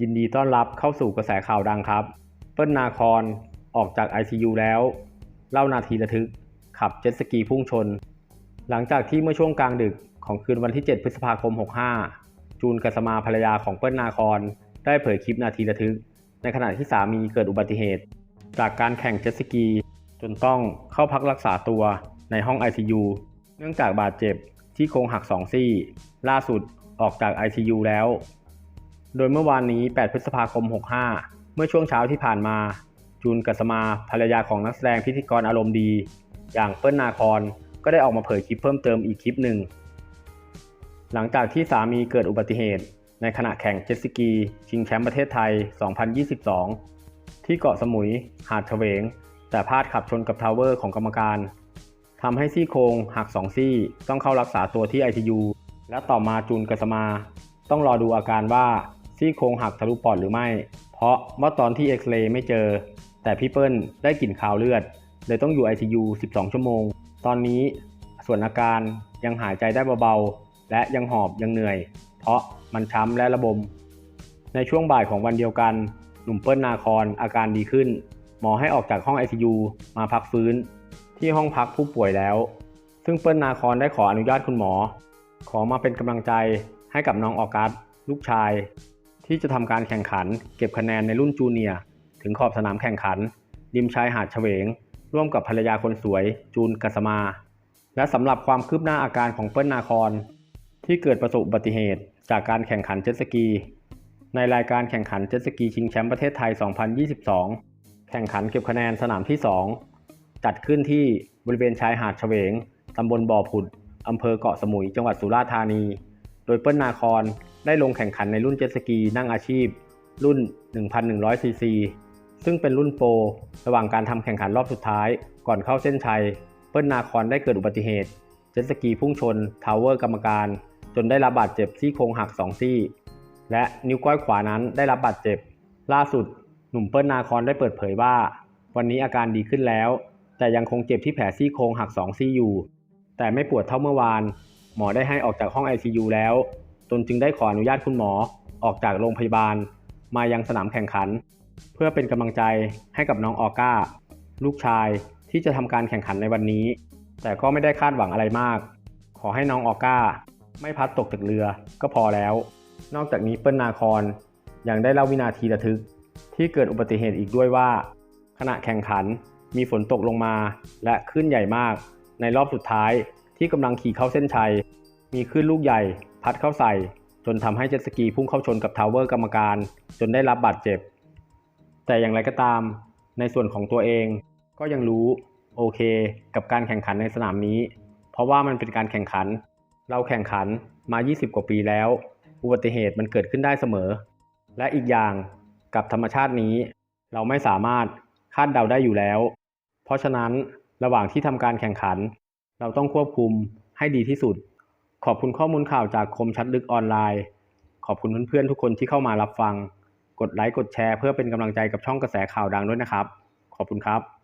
ยินดีต้อนรับเข้าสู่กระแสข่าวดังครับ เปิ้ลนาคอนออกจาก ICU แล้ว เล่านาทีระทึก ขับเจ็ตสกีพุ่งชน หลังจากที่เมื่อช่วงกลางดึกของคืนวันที่ 7 พฤษภาคม 65 จูนกัสมาภรรยาของเปิ้ลนาคอนได้เผยคลิปนาทีระทึก ในขณะที่สามีเกิดอุบัติเหตุ จากการแข่งเจ็ตสกี จนต้องเข้าพักรักษาตัวในห้อง ICU เนื่องจากบาดเจ็บที่โครงหักสองซี่ ล่าสุดออกจาก ICU แล้ว โดยเมื่อวานนี้ 8 พฤษภาคม 65 เมื่อช่วงเช้าที่ผ่านมา จูนกัสมาภรรยาของนักแสดงพิธีกรอารมณ์ดี อย่างเปิ้ลนาคอนก็ได้ออกมาเผยคลิปเพิ่มเติมอีกคลิปหนึ่ง หลังจากที่สามีเกิดอุบัติเหตุ ในขณะแข่งเจ็ตสกี ชิงแชมป์ประเทศไทย 2022 ที่เกาะสมุย หาดเฉวง แต่พลาดขับชนกับทาวเวอร์ของกรรมการทำให้ซี่โครงหักสองซี่ต้องเข้ารักษาตัวที่ ICU และต่อมาจูนกัสมา ต้องรอดูอาการว่า ซี่โครงหักทะลุปอดหรือไม่ เพราะเมื่อตอนที่เอ็กซเรย์ไม่เจอ แต่พี่เปิ้ลได้กลิ่นคาวเลือด เลยต้องอยู่ ICU 12 ชั่วโมง ตอนนี้ส่วนอาการยังหายใจได้เบาๆ และยังหอบยังเหนื่อย เพราะมันช้ำและระบม ในช่วงบ่ายของวันเดียวกัน หนุ่มเปิ้ลนาคอนอาการดีขึ้น หมอให้ออกจากห้อง ICU มาพักฟื้น ที่ห้องพักผู้ป่วยแล้ว ซึ่งเปิ้ลนาคอนได้ขออนุญาตคุณหมอ ขอมาเป็นกำลังใจให้กับน้องออกัสลูกชาย ที่จะทำการแข่งขัน เก็บคะแนนในรุ่นจูเนียร์ถึงขอบสนามแข่งขัน ริมชายหาดเฉวง ร่วมกับภรรยาคนสวย จูนกัสมา และสำหรับความคืบหน้าอาการของเปิ้ลนาคอนที่เกิดประสบอุบัติเหตุจากการแข่งขันเจ็ตสกี ในรายการแข่งขันเจ็ตสกีชิงแชมป์ประเทศไทย 2022 แข่งขันเก็บคะแนนสนามที่ 2 จัดขึ้นที่บริเวณชายหาดเฉวงตำบลบ่อผุดอำเภอเกาะสมุย จังหวัดสุราษฎร์ธานี โดยเปิ้ลนาคอน ได้ลงแข่งขันในรุ่นเจ็ตสกีนั่งอาชีพ รุ่น 1,100ซีซีซึ่งเป็นรุ่นโปรระหว่างการทำแข่งขันรอบสุดท้าย ก่อนเข้าเส้นชัย เปิ้ลนาคอนได้เกิดอุบัติเหตุ เจ็ตสกีพุ่งชนทาวเวอร์กรรมการ จนได้รับบาดเจ็บซี่โครงหัก2ซี่ และนิ้วก้อยขวานั้นได้รับบาดเจ็บ ล่าสุด หนุ่มเปิ้ลนาคอนได้เปิดเผยว่า วันนี้อาการดีขึ้นแล้ว แต่ยังคงเจ็บที่แผลซี่โครงหัก2ซี่อยู่ แต่ไม่ปวดเท่าเมื่อวาน หมอได้ให้ออกจากห้อง ICU แล้ว ตนจึงได้ขออนุญาตคุณหมอออกจากโรงพยาบาล มายังสนามแข่งขัน เพื่อเป็นกำลังใจให้กับน้องออก้า ลูกชายที่จะทำการแข่งขันในวันนี้ แต่ก็ไม่ได้คาดหวังอะไรมาก ขอให้น้องออก้า ไม่พัดตกจากเรือก็พอแล้ว นอกจากนี้เปิ้ลนาคอนยังได้เล่าวินาทีระทึก ที่เกิดอุบัติเหตุอีกด้วยว่า ขณะแข่งขันมีฝนตกลงมา และคลื่นใหญ่มาก ในรอบสุดท้ายที่กำลังขี่เข้าเส้นชัย มีคลื่นลูกใหญ่ พัดเข้าใส่ จนทำให้เจ็ตสกีพุ่งเข้าชนกับทาวเวอร์กรรมการ จนได้รับบาดเจ็บ แต่อย่างไรก็ตาม ในส่วนของตัวเอง ก็ยังรู้โอเค กับการแข่งขันในสนามนี้ เพราะว่ามันเป็นการแข่งขัน เราแข่งขันมา 20 กว่าปีแล้ว อุบัติเหตุมันเกิดขึ้นได้เสมอ และอีกอย่างกับธรรมชาตินี้ เราไม่สามารถคาดเดาได้อยู่แล้ว เพราะฉะนั้นระหว่างที่ทำการแข่งขัน เราต้องควบคุมให้ดีที่สุด ขอบคุณข้อมูลข่าวจากคมชัดลึกออนไลน์ ขอบคุณเพื่อนๆทุกคนที่เข้ามารับฟัง กดไลค์กดแชร์เพื่อเป็นกำลังใจกับช่องกระแสข่าวดังด้วยนะครับ ขอบคุณครับ